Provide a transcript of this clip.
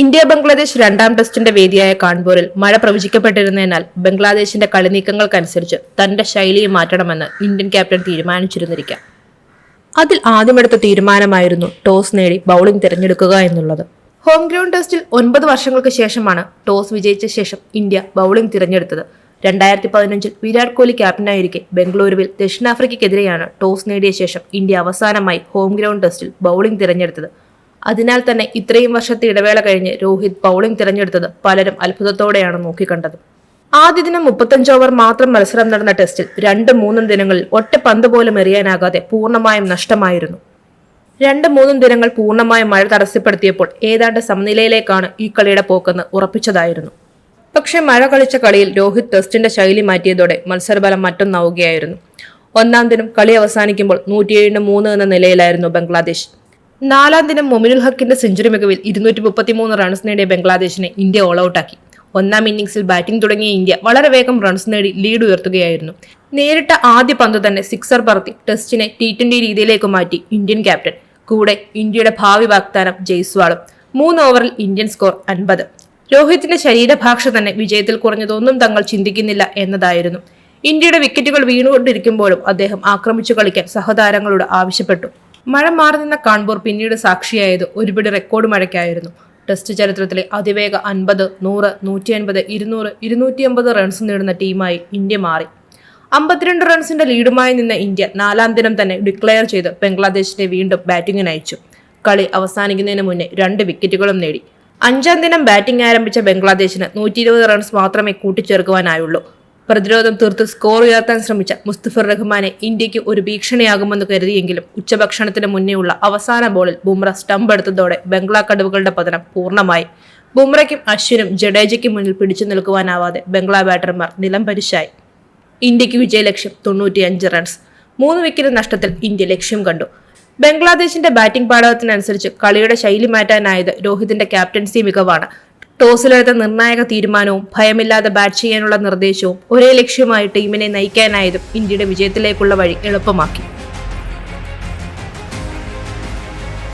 India Bangladesh രണ്ടാം ടെസ്റ്റിന്റെ വേദിയായ കാൺപൂരിൽ മഴ പ്രവചിക്കപ്പെട്ടിരുന്നതിനാൽ ബംഗ്ലാദേശിന്റെ കളിനീക്കങ്ങൾക്കനുസരിച്ച് തന്റെ ശൈലിയെ മാറ്റണമെന്ന് ഇന്ത്യൻ ക്യാപ്റ്റൻ തീരുമാനിച്ചിരുന്നിരിക്കാം. അതിൽ ആദ്യമെടുത്ത തീരുമാനമായിരുന്നു ടോസ് നേടി ബൗളിംഗ് തിരഞ്ഞെടുക്കുക എന്നുള്ളത്. ഹോം ഗ്രൗണ്ട് ടെസ്റ്റിൽ ഒൻപത് വർഷങ്ങൾക്ക് ശേഷമാണ് ടോസ് വിജയിച്ച ശേഷം ഇന്ത്യ ബൗളിംഗ് തിരഞ്ഞെടുത്തത്. രണ്ടായിരത്തി പതിനഞ്ചിൽ വിരാട് കോഹ്ലി ക്യാപ്റ്റനായിരിക്കെ ബംഗളൂരുവിൽ ദക്ഷിണാഫ്രിക്കയ്ക്കെതിരെയാണ് ടോസ് നേടിയ ശേഷം ഇന്ത്യ അവസാനമായി ഹോം ഗ്രൗണ്ട് ടെസ്റ്റിൽ ബൗളിംഗ് തിരഞ്ഞെടുത്തത്. അതിനാൽ തന്നെ ഇത്രയും വർഷത്തെ ഇടവേള കഴിഞ്ഞ് രോഹിത് ബൗളിംഗ് തിരഞ്ഞെടുത്തത് പലരും അത്ഭുതത്തോടെയാണ് നോക്കിക്കണ്ടത്. ആദ്യ ദിനം മുപ്പത്തഞ്ച് ഓവർ മാത്രം മത്സരം നടന്ന ടെസ്റ്റിൽ രണ്ടും മൂന്നും ദിനങ്ങളിൽ ഒറ്റ പന്ത് പോലും എറിയാനാകാതെ പൂർണമായും നഷ്ടമായിരുന്നു. രണ്ട് മൂന്നും ദിനങ്ങൾ പൂർണമായും മഴ തടസ്സപ്പെടുത്തിയപ്പോൾ ഏതാണ്ട് സമനിലയിലേക്കാണ് ഈ കളിയുടെ പോക്കെന്ന് ഉറപ്പിച്ചതായിരുന്നു. പക്ഷേ മഴ കളിച്ച കളിയിൽ രോഹിത് ടെസ്റ്റിന്റെ ശൈലി മാറ്റിയതോടെ മത്സരബലം മറ്റൊന്നാവുകയായിരുന്നു. ഒന്നാം ദിനം കളി അവസാനിക്കുമ്പോൾ നൂറ്റിയേഴിന് മൂന്ന് എന്ന നിലയിലായിരുന്നു ബംഗ്ലാദേശ്. നാലാം ദിനം മൊമിനുൽ ഹക്കിന്റെ സെഞ്ചുറി മികവിൽ ഇരുന്നൂറ്റി മുപ്പത്തിമൂന്ന് റൺസ് നേടിയ ബംഗ്ലാദേശിനെ ഇന്ത്യ ഓൾ ഔട്ടാക്കി ഒന്നാം ഇന്നിംഗ്സിൽ ബാറ്റിംഗ് തുടങ്ങിയ ഇന്ത്യ വളരെ വേഗം റൺസ് നേടി ലീഡ് ഉയർത്തുകയായിരുന്നു. നേരിട്ട ആദ്യ പന്ത് തന്നെ സിക്സർ പറത്തി ടെസ്റ്റിനെ ടി ട്വന്റി രീതിയിലേക്ക് മാറ്റി ഇന്ത്യൻ ക്യാപ്റ്റൻ കൂടെ ഇന്ത്യയുടെ ഭാവി വാഗ്ദാനം ജയ്സ്വാളും. മൂന്ന് ഓവറിൽ ഇന്ത്യൻ സ്കോർ അൻപത്. രോഹിത്തിന്റെ ശരീരഭാഷ തന്നെ വിജയത്തിൽ കുറഞ്ഞതൊന്നും തങ്ങൾ ചിന്തിക്കുന്നില്ല എന്നതായിരുന്നു. ഇന്ത്യയുടെ വിക്കറ്റുകൾ വീണുകൊണ്ടിരിക്കുമ്പോഴും അദ്ദേഹം ആക്രമിച്ചു കളിക്കാൻ സഹതാരങ്ങളോട് ആവശ്യപ്പെട്ടു. മഴ മാറി നിന്ന കാൺപൂർ പിന്നീട് സാക്ഷിയായത് ഒരുപിടി റെക്കോർഡ് മഴയ്ക്കായിരുന്നു. ടെസ്റ്റ് ചരിത്രത്തിലെ അതിവേഗ അൻപത് നൂറ് നൂറ്റി അൻപത് ഇരുന്നൂറ് ഇരുന്നൂറ്റി അമ്പത് റൺസ് നേടുന്ന ടീമായി ഇന്ത്യ മാറി. അമ്പത്തിരണ്ട് റൺസിന്റെ ലീഡുമായി നിന്ന ഇന്ത്യ നാലാം ദിനം തന്നെ ഡിക്ലെയർ ചെയ്ത് ബംഗ്ലാദേശിനെ വീണ്ടും ബാറ്റിംഗിന് അയച്ചു കളി അവസാനിക്കുന്നതിന് മുന്നേ രണ്ട് വിക്കറ്റുകളും നേടി. അഞ്ചാം ദിനം ബാറ്റിംഗ് ആരംഭിച്ച ബംഗ്ലാദേശിന് നൂറ്റി റൺസ് മാത്രമേ കൂട്ടിച്ചേർക്കുവാനായുള്ളൂ. പ്രതിരോധം തീർത്ത് സ്കോർ ഉയർത്താൻ ശ്രമിച്ച മുസ്തഫർ റഹ്മാനെ ഇന്ത്യയ്ക്ക് ഒരു ഭീഷണിയാകുമെന്ന് കരുതിയെങ്കിലും ഉച്ചഭക്ഷണത്തിന് മുന്നേയുള്ള അവസാന ബോളിൽ ബുംറ സ്റ്റംപ് എടുത്തതോടെ ബംഗ്ലാ കടുവകളുടെ പതനം പൂർണമായി. ബുംറയ്ക്കും അശ്വിനും ജഡേജയ്ക്കും മുന്നിൽ പിടിച്ചു നിൽക്കുവാനാവാതെ ബംഗ്ലാ ബാറ്റർമാർ നിലം പരിശായി. ഇന്ത്യയ്ക്ക് വിജയലക്ഷ്യം തൊണ്ണൂറ്റിയഞ്ച് റൺസ്. മൂന്ന് വിക്കറ്റ് നഷ്ടത്തിൽ ഇന്ത്യ ലക്ഷ്യം കണ്ടു. ബംഗ്ലാദേശിന്റെ ബാറ്റിംഗ് പാടവത്തിനനുസരിച്ച് കളിയുടെ ശൈലി മാറ്റാനായത് രോഹിതിന്റെ ക്യാപ്റ്റൻസി മികവാണ്. ടോസിലെടുത്ത നിർണായക തീരുമാനവും ഭയമില്ലാതെ ബാറ്റ് ചെയ്യാനുള്ള നിർദ്ദേശവും ഒരേ ലക്ഷ്യമായി ടീമിനെ നയിക്കാനായതും ഇന്ത്യയുടെ വിജയത്തിലേക്കുള്ള വഴി എളുപ്പമാക്കി.